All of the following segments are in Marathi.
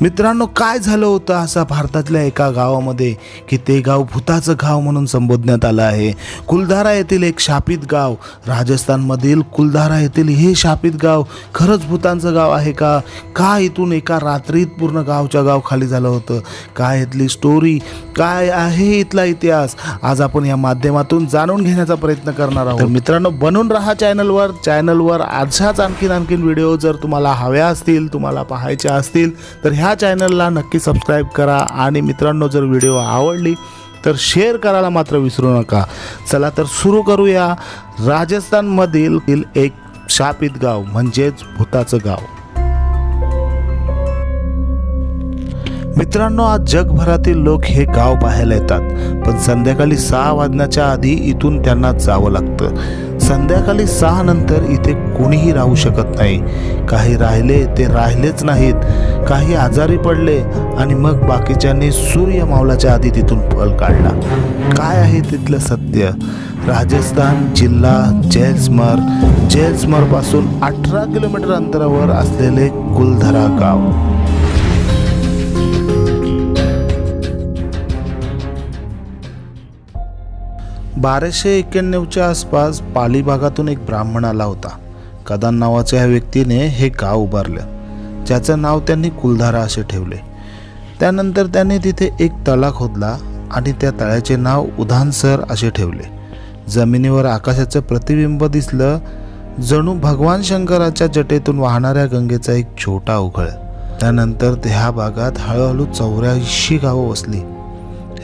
मित्रांनो काय झालं होतं असा भारतातल्या एका गावामध्ये की ते गाव भूताचं गाव म्हणून संबोधण्यात आलं आहे. कुलधारा येथील एक शापित गाव राजस्थानमधील कुलधारा येथील हे शापित गाव खरंच भूतांचं गाव आहे का? का इथून एका रात्रीत पूर्ण गावच्या गाव खाली झालं होतं? काय इथली स्टोरी काय आहे इथला इतिहास? आज आपण या माध्यमातून जाणून घेण्याचा प्रयत्न करणार आहोत. मित्रांनो बनून राहा चॅनलवर चॅनलवर अशाच आणखीन आणखीन व्हिडिओ जर तुम्हाला हव्या असतील तुम्हाला पाहायच्या असतील तर ह्या चॅनलला नक्की सबस्क्राईब करा आणि मित्रांनो जर व्हिडिओ आवडली तर शेअर करायला मात्र विसरू नका. चला तर सुरू करूया. राजस्थानमधील एक शापित गाव म्हणजेच भूताचं गाव. मित्रांनो आज जगभरातील लोक हे गाव पाहायला येतात पण संध्याकाळी सहा वाजण्याच्या आधी इथून त्यांना जावं लागतं. संध्याकाळी सहा नंतर इथे कोणीही राहू शकत नाही. काही राहिले ते राहिलेच नाहीत. काही आजारी पडले आणि मग बाकीच्यांनी सूर्य मावलाच्या आधी तिथून पल काढला. काय आहे तिथलं सत्य? राजस्थान जिल्हा जैलस्मर जैलस्मरपासून अठरा किलोमीटर अंतरावर असलेले कुलधरा गाव. बाराशे एक्क्याण्णवच्या आसपास पाली भागातून एक ब्राह्मण आला होता. कदान नावाच्या ह्या व्यक्तीने हे गाव उभारलं. ज्याचं नाव त्यांनी कुलधारा असे ठेवले. त्यानंतर त्यांनी तिथे एक तळा खोदला आणि त्या तळ्याचे नाव उधानसर असे ठेवले. जमिनीवर आकाशाचं प्रतिबिंब दिसलं. जणू भगवान शंकराच्या जटेतून वाहणाऱ्या गंगेचा एक छोटा उघळ. त्यानंतर त्या भागात हळूहळू चौऱ्याऐंशी गावं वसली.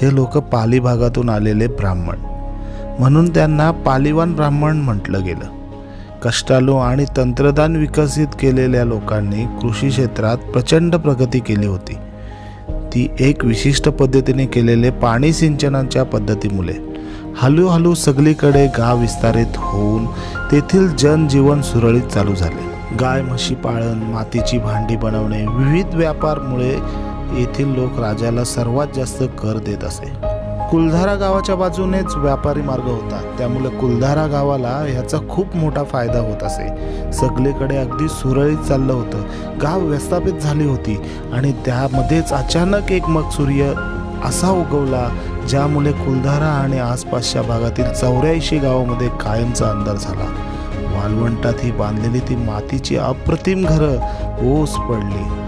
हे लोक पाली भागातून आलेले ब्राह्मण. म्हणून त्यांना पालिवान ब्राह्मण म्हटलं गेलं. कष्टालू आणि तंत्रज्ञान विकसित केलेल्या लोकांनी कृषी क्षेत्रात प्रचंड प्रगती केली होती. ती एक विशिष्ट पद्धतीने केलेले पाणी सिंचनाच्या पद्धतीमुळे. हळूहळू सगळीकडे गाव विस्तारित होऊन तेथील जनजीवन सुरळीत चालू झाले. गाय म्हशी पाळण मातीची भांडी बनवणे विविध व्यापारमुळे येथील लोक राजाला सर्वात जास्त कर देत असे. कुलधारा गावाच्या बाजूनेच व्यापारी मार्ग होता. त्यामुळे कुलधारा गावाला ह्याचा खूप मोठा फायदा होत असे. सगळीकडे अगदी सुरळीत चाललं होतं. गाव व्यस्थापित झाली होती आणि त्यामध्येच अचानक एक मग सूर्य असा उगवला ज्यामुळे कुलधारा आणि आसपासच्या भागातील चौऱ्याऐंशी गावामध्ये कायमचा अंधार झाला. वालवंटात ही बांधलेली ती मातीची अप्रतिम घरं ओस पडली.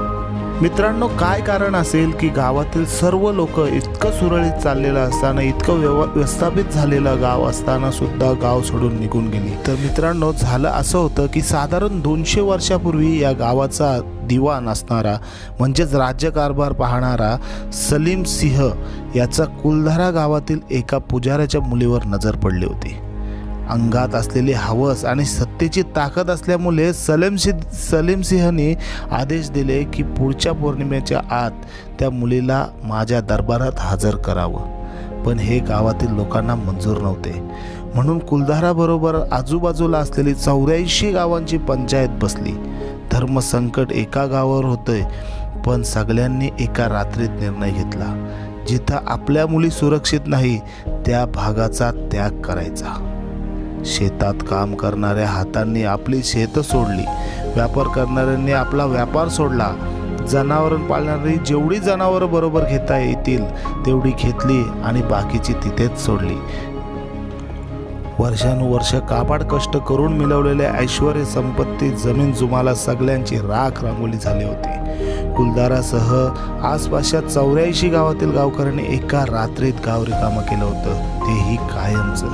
मित्रांनो काय कारण असेल की गावातील सर्व लोक इतकं सुरळीत चाललेलं असताना इतकं व्यव व्यवस्थापित झालेलं गाव असताना सुद्धा गाव सोडून निघून गेली. तर मित्रांनो झालं असं होतं की साधारण दोनशे वर्षापूर्वी या गावाचा दिवाण असणारा म्हणजेच राज्यकारभार पाहणारा सलीम सिंह याचा कुलधारा गावातील एका पुजाऱ्याच्या मुलीवर नजर पडली होती. अंगात असलेली हवस आणि सत्तेची ताकद असल्यामुळे सलीम सि सलीम सिंहने आदेश दिले की पुढच्या पौर्णिमेच्या आत त्या मुलीला माझ्या दरबारात हजर करावं. पण हे गावातील लोकांना मंजूर नव्हते. म्हणून कुलधाराबरोबर आजूबाजूला असलेली चौऱ्याऐंशी गावांची पंचायत बसली. धर्मसंकट एका गावावर होतंय पण सगळ्यांनी एका रात्रीत निर्णय घेतला. जिथं आपल्या मुली सुरक्षित नाही त्या भागाचा त्याग करायचा. शेतात काम करणाऱ्या हातांनी आपली शेतं सोडली. व्यापार करणाऱ्यांनी आपला व्यापार सोडला. जनावरं पाळणारी जेवढी जनावरं बरोबर घेता येतील तेवढी घेतली आणि बाकीची तिथेच सोडली. वर्षानुवर्ष काबाड कष्ट करून मिळवलेले ऐश्वर संपत्ती जमीन जुमाला सगळ्यांची राख रांगोली झाली होती. कुलदारासह आसपासच्या चौऱ्याऐंशी गावातील गावकऱ्यांनी एका रात्रीत गाव रिकामं केलं होतं. तेही कायमचं.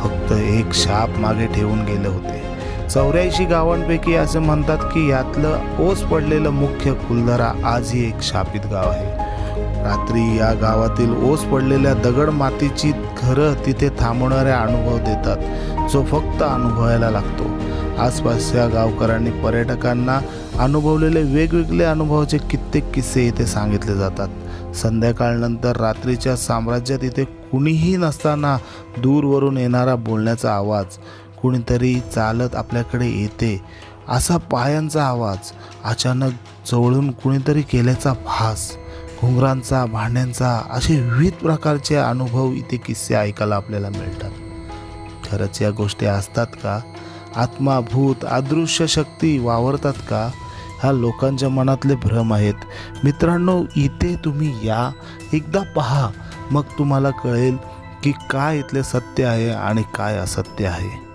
फक्त एक शाप मागे ठेवून गेले होते. चौऱ्याऐंशी गावांपैकी असं म्हणतात की यातलं ओस पडलेलं मुख्य कुलधरा आजही एक शापित गाव आहे. रात्री या गावातील ओस पडलेल्या दगड मातीची घरं तिथे थांबवणारे अनुभव देतात जो फक्त अनुभवायला लागतो. आसपासच्या गावकऱ्यांनी पर्यटकांना अनुभवलेले वेगवेगळे अनुभवाचे कित्येक किस्से इथे सांगितले जातात. संध्याकाळनंतर रात्रीच्या साम्राज्यात इथे कुणीही नसताना दूरवरून येणारा बोलण्याचा आवाज कुणीतरी चालत आपल्याकडे येते असा पायांचा आवाज अचानक जवळून कुणीतरी केल्याचा भास घुंगरांचा भांड्यांचा असे विविध प्रकारचे अनुभव इथे किस्से ऐकायला आपल्याला मिळतात. खरंच या गोष्टी असतात का? आत्मा भूत अदृश्य शक्ती वावरतात का? हा लोकांच्या मनातले भ्रम आहेत. मित्रांनो इथे तुम्ही या. एकदा पहा मग तुम्हाला कळेल की काय इथले सत्य आहे आणि काय असत्य आहे.